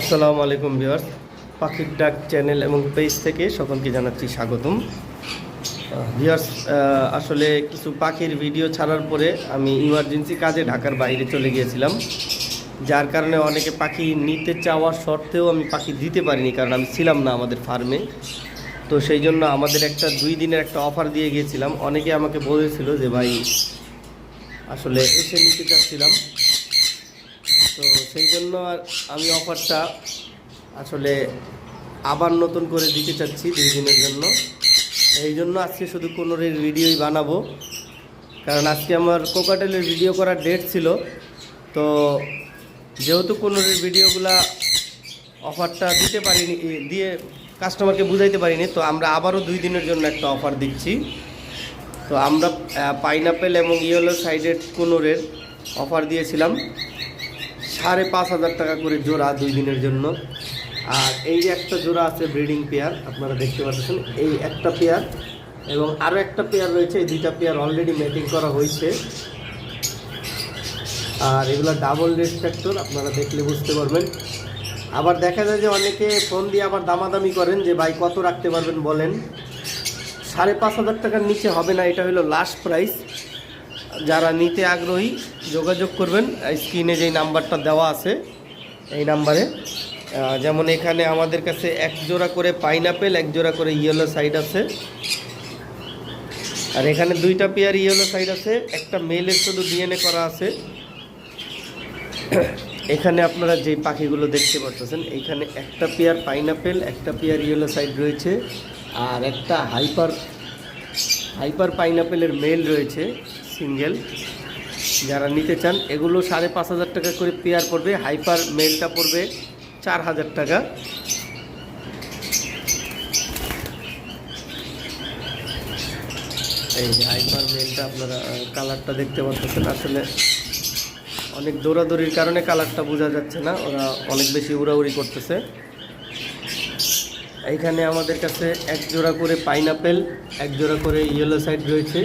আসসালামু আলাইকুম ভিউয়ার্স, পাখির ডাক চ্যানেল এবং পেজ থেকে সকলকে জানাচ্ছি স্বাগতম। ভিউয়ার্স আসলে কিছু পাখির ভিডিও ছাড়ার পরে আমি ইমার্জেন্সি কাজে ঢাকার বাইরে চলে গিয়েছিলাম। যার কারণে অনেকে পাখি নিতে চাওয়ার সত্ত্বেও আমি পাখি দিতে পারিনি, কারণ আমি ছিলাম না আমাদের ফার্মে। তো সেই জন্য আমাদের একটা দুই দিনের একটা অফার দিয়ে গিয়েছিলাম। অনেকে আমাকে বলেছিল যে, ভাই, আসলে এসে নিতে চাচ্ছিলাম। তো সেই জন্য আর আমি অফারটা আসলে আবার নতুন করে দিতে চাচ্ছি দুই দিনের জন্য। এই জন্য আজকে শুধু কোনোরের ভিডিওই বানাবো। কারণ আজকে আমার কোকাটেলের ভিডিও করার ডেট ছিল। তো যেহেতু কোনোরের ভিডিওগুলা অফারটা দিতে পারিনি, দিয়ে কাস্টমারকে বুঝাইতে পারিনি, তো আমরা আবারও দুই দিনের জন্য একটা অফার দিচ্ছি। তো আমরা পাইনাপেল এবং ইয়েলো সাইডেড কোনোরের অফার দিয়েছিলাম। সাড়ে পাঁচ হাজার টাকা করে জোড়া দুই দিনের জন্য। আর এই যে একটা জোড়া আছে ব্রিডিং পেয়ার, আপনারা দেখতে পাচ্ছেন, এই একটা পেয়ার এবং আরও একটা পেয়ার রয়েছে, এই দুইটা পেয়ার অলরেডি ম্যাটিং করা হয়েছে। আর এগুলো ডাবল রেড ফ্যাক্টর আপনারা দেখলে বুঝতে পারবেন। আবার দেখা যায় যে অনেকে ফোন দিয়ে আবার দামাদামি করেন যে, ভাই, কত রাখতে পারবেন বলেন? সাড়ে পাঁচ হাজার টাকার নিচে হবে না, এটা হলো লাস্ট প্রাইস যারা নিতে আগ্রহী, যোগাযোগ করবেন। স্ক্রিনে যেই নাম্বারটা দেওয়া আছে, এই নাম্বারে। যেমন এখানে আমাদের কাছে এক জোড়া করে পাইনাপেল, এক জোড়া করে ইয়েলো সাইড আছে। আর এখানে দুইটা পেয়ার ইয়েলো সাইড আছে, একটা মেলের শুধু ডিএনএ করা আছে। এখানে আপনারা যে পাখিগুলো দেখতে পাচ্ছেন, এখানে একটা পেয়ার পাইনাপেল, একটা পেয়ার ইয়েলো সাইড রয়েছে, আর একটা হাইপার হাইপার পাইনাপেলের মেল রয়েছে। সিঙ্গেল। যারা নিতে চান, এগুলো সাড়ে পাঁচ হাজার টাকা করে পেয়ার পড়বে, হাইপার মেলটা পড়বে চার হাজার টাকা। এই যে হাইপার মেলটা আপনারা কালারটা দেখতে পাচ্ছেন, আসলে অনেক দৌড়াদৌড়ির কারণে কালারটা বোঝা যাচ্ছে না, ওরা অনেক বেশি উড়াউড়ি করতেছে। এইখানে আমাদের কাছে এক জোড়া করে পাইনাপেল, এক জোড়া করে ইয়েলো সাইড রয়েছে।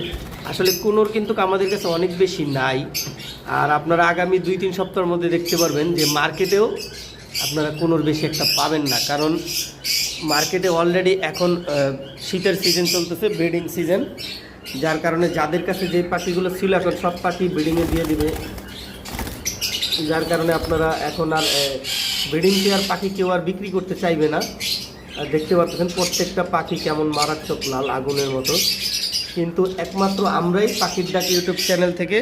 আসলে কোনোর কিন্তু আমাদের কাছে অনেক বেশি নাই। আর আপনারা আগামী দুই তিন সপ্তাহের মধ্যে দেখতে পারবেন যে মার্কেটেও আপনারা কোনোর বেশি একটা পাবেন না। কারণ মার্কেটে অলরেডি এখন শীতের সিজন চলতেছে ব্রিডিং সিজন যার কারণে যাদের কাছে যে পাখিগুলো ছিল এখন সব পাখি ব্রিডিংয়ে দিয়ে দিবে। যার কারণে আপনারা এখন আর ব্রিডিং পেয়ার পাখি কেউ আর বিক্রি করতে চাইবে না। দেখতে পাচ্ছেন প্রত্যেকটা পাখি কেমন মারাত্মক লাল আগুনের মতো। কিন্তু একমাত্র আমরাই পাখির ডাক ইউটিউব চ্যানেল থেকে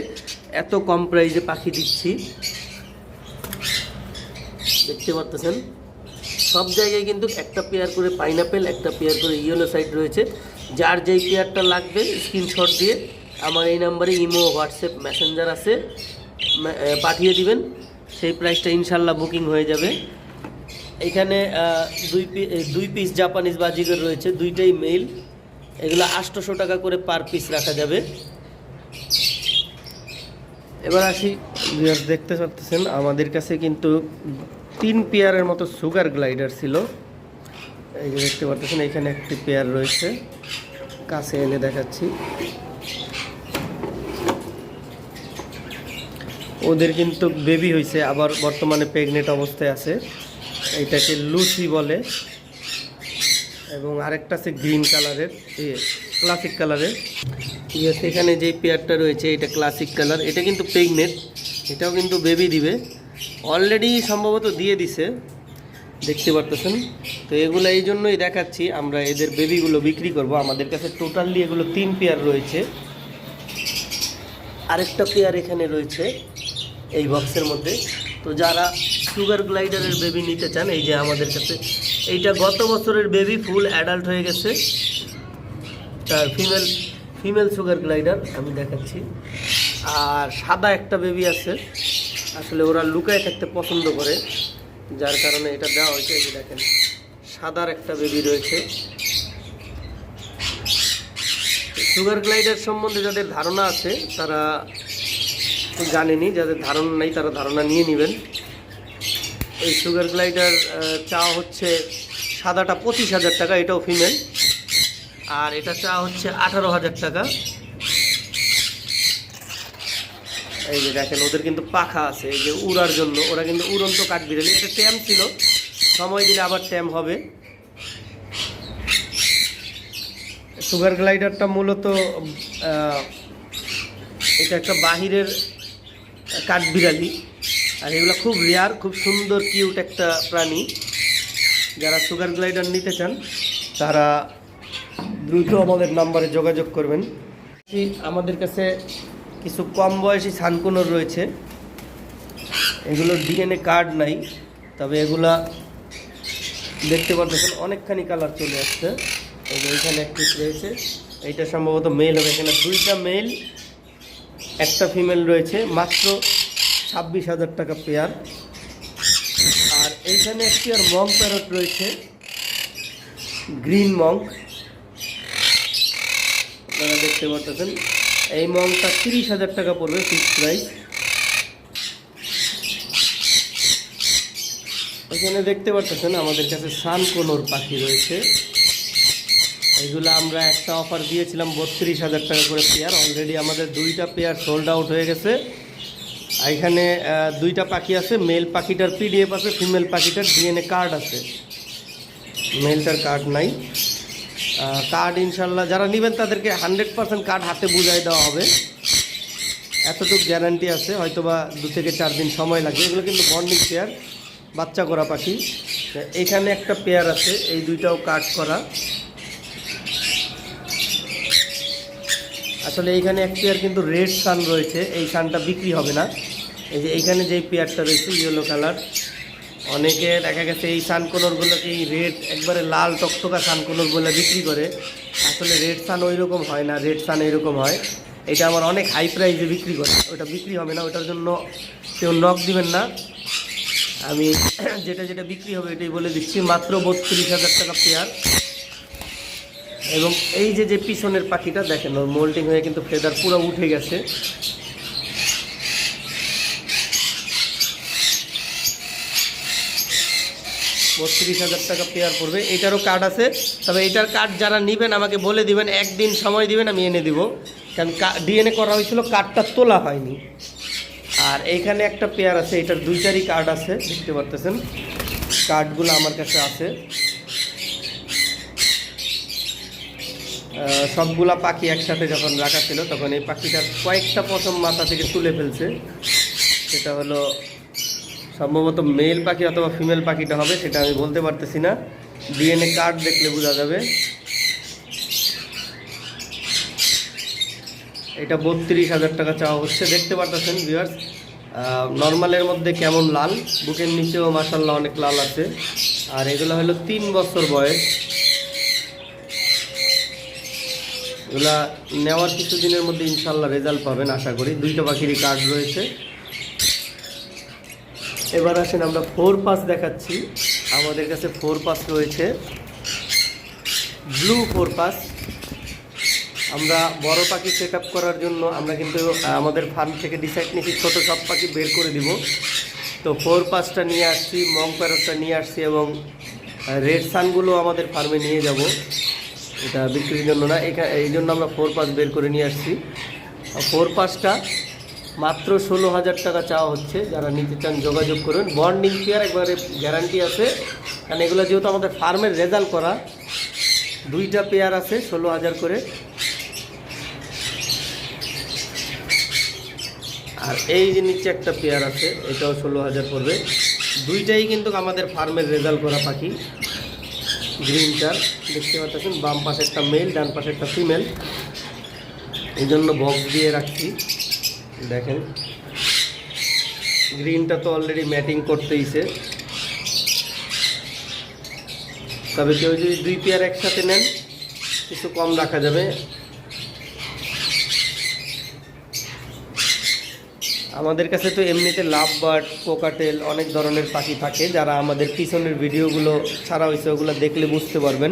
এত কম প্রাইসে পাখি দিচ্ছি। দেখতে পাচ্ছেন? সব জায়গায় কিন্তু একটা পেয়ার করে পাইনাপেল একটা পেয়ার করে ইয়েলো সাইড রয়েছে। যার যেই পেয়ারটা লাগবে স্ক্রিনশট দিয়ে আমার এই নাম্বারে ইমো, হোয়াটসঅ্যাপ মেসেঞ্জার আছে। পাঠিয়ে দিবেন। সেই প্রাইসটা ইনশাল্লাহ বুকিং হয়ে যাবে। এখানে দুই দুই পিস জাপানিজ বাজিগর রয়েছে। দুইটাই মেল এগুলো আটশোশো টাকা করে পার পিস রাখা যাবে। এবার আসি দেখতে পাচ্ছেন আমাদের কাছে কিন্তু তিন পেয়ারের মতো সুগার গ্লাইডার ছিল। এই যে দেখতে পাচ্ছেন, এখানে একটি পেয়ার রয়েছে। কাছে এনে দেখাচ্ছি। ওদের কিন্তু বেবি হয়েছে আবার বর্তমানে প্রেগনেন্ট অবস্থায় আছে। এটাকে লুসি বলে। এবং আরেকটা আছে গ্রিন কালারের ক্লাসিক কালারের। এখানে যে পেয়ারটা রয়েছে, এটা ক্লাসিক কালার এটা কিন্তু প্রেগনেন্ট এটাও কিন্তু বেবি দিবে। অলরেডি সম্ভবত দিয়ে দিছে, দেখতে পারতেছেন? তো এগুলো এই জন্যই দেখাচ্ছি, আমরা এদের বেবিগুলো বিক্রি করব। আমাদের কাছে টোটালি এগুলো তিন পেয়ার রয়েছে। আরেকটা পেয়ার এখানে রয়েছে, এই বক্সের মধ্যে। তো যারা সুগার গ্লাইডারের বেবি নিতে চান, এই যে আমাদের কাছে এইটা গত বছরের বেবি ফুল অ্যাডাল্ট হয়ে গেছে। তার ফিমেল ফিমেল সুগার গ্লাইডার আমি দেখাচ্ছি। আর সাদা একটা বেবি আছে। আসলে ওরা লুকায় থাকতে পছন্দ করে। যার কারণে এটা দেওয়া হয়েছে, এই দেখেন, সাদার একটা বেবি রয়েছে। সুগার গ্লাইডার সম্বন্ধে যাদের ধারণা আছে, তারা জানেনি, যাদের ধারণা নেই, তারা ধারণা নিয়ে নেবেন। এই সুগার গ্লাইডার চা হচ্ছে সাদাটা পঁচিশ হাজার টাকা, এটাও ফিমেল আর এটা চা হচ্ছে আঠারো হাজার টাকা। এই যে দেখেন, ওদের কিন্তু পাখা আছে, এই যে উড়ার জন্য। ওরা কিন্তু উড়ন্ত কাঠ বিড়ালি। এটা ট্যাম ছিল। সময় দিলে আবার ট্যাম হবে। সুগার গ্লাইডারটা মূলত এটা একটা বাহিরের কাঠ কাঠবিড়ালি আর এগুলো খুব রেয়ার খুব সুন্দর কিউট একটা প্রাণী। যারা সুগার গ্লাইডার নিতে চান, তারা দ্রুত আমাদের নাম্বারে যোগাযোগ করবেন। আমাদের কাছে কিছু কম বয়সী সানকুনোর রয়েছে। এগুলোর ডিএনএ কার্ড নাই, তবে এগুলা দেখতে পাচ্ছেন অনেকখানি কালার চলে আসছে। এখানে একটি রয়েছে, এইটা সম্ভবত মেল হবে। এখানে দুইটা মেল একটা ফিমেল রয়েছে, মাত্র ছাব্বিশ হাজার টাকা পেয়ার। আর এইখানে একটি আর মং প্যারট রয়েছে। গ্রিন মঙ্ক আপনারা দেখতে পাচ্ছেন এই মংটা তিরিশ হাজার টাকা পড়বে ফিক্স প্রাইস এখানে দেখতে পাচ্ছেন আমাদের কাছে সানকোনোর পাখি রয়েছে। এগুলো আমরা একটা অফার দিয়েছিলাম বত্রিশ হাজার টাকা করে পেয়ার। অলরেডি আমাদের দুইটা পেয়ার সোল্ড আউট হয়ে গেছে। এখানে দুইটা পাখি আছে মেল পাখিটার পিডিএফ আছে ফিমেল পাখিটার ডিএনএ কার্ড আছে। মেলটার কার্ড নাই। কার্ড ইনশাল্লাহ যারা নেবেন, তাদেরকে হান্ড্রেড পার্সেন্ট কার্ড হাতে বুঝাই দেওয়া হবে। এতটুকু গ্যারান্টি আছে হয়তো বা দু থেকে চার দিন সময় লাগবে। এগুলো কিন্তু বন্ডিং পেয়ার বাচ্চা করা পাখি। এখানে একটা পেয়ার আছে, এই দুইটাও কাট করা। আসলে এইখানে এক পেয়ার কিন্তু রেড সান রয়েছে, এই সানটা বিক্রি হবে না। এই যে এইখানে যেই পেয়ারটা রয়েছে ইয়েলো কালার অনেকে দেখা গেছে এই সানকোনরগুলোকে এই রেড একবারে লাল টকটকা সানকোনর বলে বিক্রি করে। আসলে রেড সান ওই রকম হয় না রেড সান এইরকম হয়। এটা আমার অনেক হাই প্রাইসে বিক্রি করে। ওটা বিক্রি হবে না, ওটার জন্য কেউ নক দিবেন না। আমি যেটা যেটা বিক্রি হবে এটাই বলে দিচ্ছি, মাত্র বত্রিশ হাজার টাকা পেয়ার। এবং এই যে যে পিছনের পাখিটা, দেখেন ওর মোল্টিং হয়ে কিন্তু ফেদার পুরো উঠে গেছে। বত্রিশ হাজার টাকা পেয়ার পড়বে। এটারও কার্ড আছে। তবে এটার কার্ড যারা নেবেন, আমাকে বলে দিবেন, একদিন সময় দিবেন, আমি এনে দিব। কারণ ডিএনএ করা হয়েছিল কার্ডটা তোলা হয়নি। আর এইখানে একটা পেয়ার আছে, এটার দুইটারই কার্ড আছে, দেখতে পারতেছেন? কার্ডগুলো আমার কাছে আছে। সবগুলা পাখি একসাথে যখন রাখা ছিল, তখন এই পাখিটার কয়েকটা প্রথম মাথা থেকে তুলে ফেলছে। সেটা হলো সম্ভবত মেল পাখি অথবা ফিমেল পাখিটা হবে, সেটা আমি বলতে পারতেছি না। ডিএনএ কার্ড দেখলে বোঝা যাবে। এটা বত্রিশ হাজার টাকা চাওয়া হচ্ছে। দেখতে পারতেছেন ভিউয়ার্স নর্মালের মধ্যে কেমন লাল, বুকের নিচেও মাসাল্লাহ অনেক লাল আছে। আর এগুলো হলো তিন বছর বয়স। এগুলা নেওয়ার কিছু দিনের মধ্যে ইনশাল্লাহ রেজাল্ট পাবেন, আশা করি। দুইটা পাখিরই কার্ড রয়েছে। এবার আসেন আমরা ফোর পাস দেখাচ্ছি। আমাদের কাছে ফোর পাস রয়েছে। ব্লু ফোর পাস আমরা বড় পাখি সেট করার জন্য আমরা কিন্তু আমাদের ফার্ম থেকে ডিসাইড নিয়েছি ছোটো সব পাখি বের করে দিব। তো ফোর পাসটা নিয়ে আসছি মং প্যারটটা নিয়ে আসছি এবং রেড সানগুলো আমাদের ফার্মে নিয়ে যাব। এটা বিক্রির জন্য না এখানে এই জন্য আমরা ফোর পাস বের করে নিয়ে আসছি। ফোর পাসটা মাত্র ষোলো হাজার টাকা চাওয়া হচ্ছে, যারা নিতে চান যোগাযোগ করুন। বন্ডিং পেয়ার একবারে গ্যারান্টি আছে। কারণ এগুলো যেহেতু আমাদের ফার্মের রেজাল্ট করা, দুইটা পেয়ার আছে ষোলো হাজার করে। আর এই যে নিচে একটা পেয়ার আছে, এটাও ষোলো হাজার পড়বে। দুইটাই কিন্তু আমাদের ফার্মের রেজাল্ট করা পাখি। গ্রিন চার দেখতে পাচ্ছেন? বাম পাশে একটা মেল ডান পাশে একটা ফিমেল এই জন্য বক্স দিয়ে রাখছি। দেখেন। গ্রিনটা তো অলরেডি ম্যাটিং করতেইছে। তবে কেউ যদি দুই পেয়ার একসাথে নেন কিছু কম রাখা যাবে। আমাদের কাছে তো এমনিতে লাভ বার্ড কোকাটেল অনেক ধরনের পাখি থাকে, যারা আমাদের পিছনের ভিডিওগুলো ছাড়া হয়েছে ওগুলো দেখলে বুঝতে পারবেন।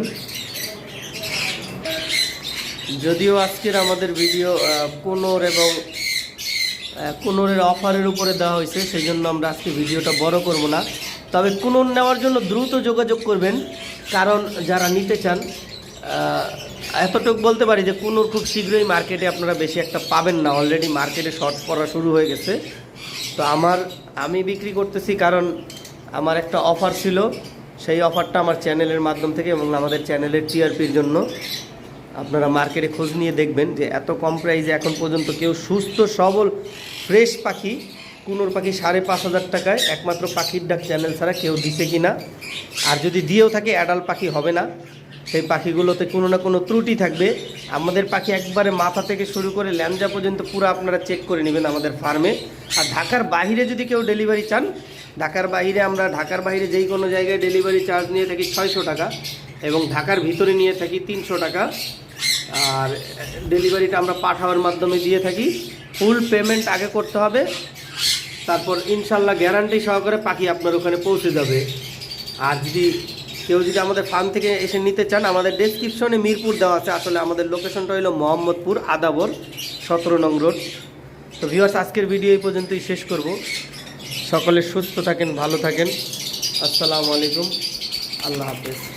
যদিও আজকের আমাদের ভিডিও কোনোর এবং কোনোরের অফারের উপরে দেওয়া হয়েছে সেই জন্য আমরা আজকে ভিডিওটা বড় করব না। তবে কোনোর নেওয়ার জন্য দ্রুত যোগাযোগ করবেন, কারণ যারা নিতে চান এতটুকু বলতে পারি যে কুনুর খুব শীঘ্রই মার্কেটে আপনারা বেশি একটা পাবেন না। অলরেডি মার্কেটে শর্ট পড়া শুরু হয়ে গেছে। তো আমার, আমি বিক্রি করতেছি কারণ আমার একটা অফার ছিল। সেই অফারটা আমার চ্যানেলের মাধ্যম থেকে এবং আমাদের চ্যানেলের টিআরপির জন্য। আপনারা মার্কেটে খোঁজ নিয়ে দেখবেন যে এত কম প্রাইসে এখন পর্যন্ত কেউ সুস্থ, সবল ফ্রেশ পাখি, কুনোর পাখি সাড়ে পাঁচ হাজার টাকায় একমাত্র পাখির ডাক চ্যানেল ছাড়া কেউ দিছে কি না আর যদি দিয়েও থাকে অ্যাডাল পাখি হবে না। সেই পাখিগুলোতে কোনো না কোনো ত্রুটি থাকবে। আমাদের পাখি একবারে মাথা থেকে শুরু করে ল্যাঞ্জা পর্যন্ত পুরো আপনারা চেক করে নেবেন আমাদের ফার্মে আর ঢাকার বাইরে যদি কেউ ডেলিভারি চান, ঢাকার বাইরে আমরা, ঢাকার বাইরে যেই কোনো জায়গায় ডেলিভারি চার্জ নিয়ে থাকি ছয়শো টাকা এবং ঢাকার ভিতরে নিয়ে থাকি তিনশো টাকা। আর ডেলিভারিটা আমরা পাঠাওয়ার মাধ্যমে দিয়ে থাকি। ফুল পেমেন্ট আগে করতে হবে। তারপর ইনশাল্লাহ গ্যারান্টি সহকারে পাখি আপনার ওখানে পৌঁছে যাবে। আর যদি কেউ যদি আমাদের ফার্ম থেকে এসে নিতে চান, আমাদের ডেসক্রিপশনে মিরপুর দেওয়া আছে। আসলে আমাদের লোকেশনটা হলো মোহাম্মদপুর আদাবর, সতেরো নং রোড। তো ভিউয়ার্স আজকের ভিডিও এই পর্যন্তই শেষ করব। সকলে সুস্থ থাকেন, ভালো থাকেন। আসসালামু আলাইকুম। আল্লাহ হাফেজ।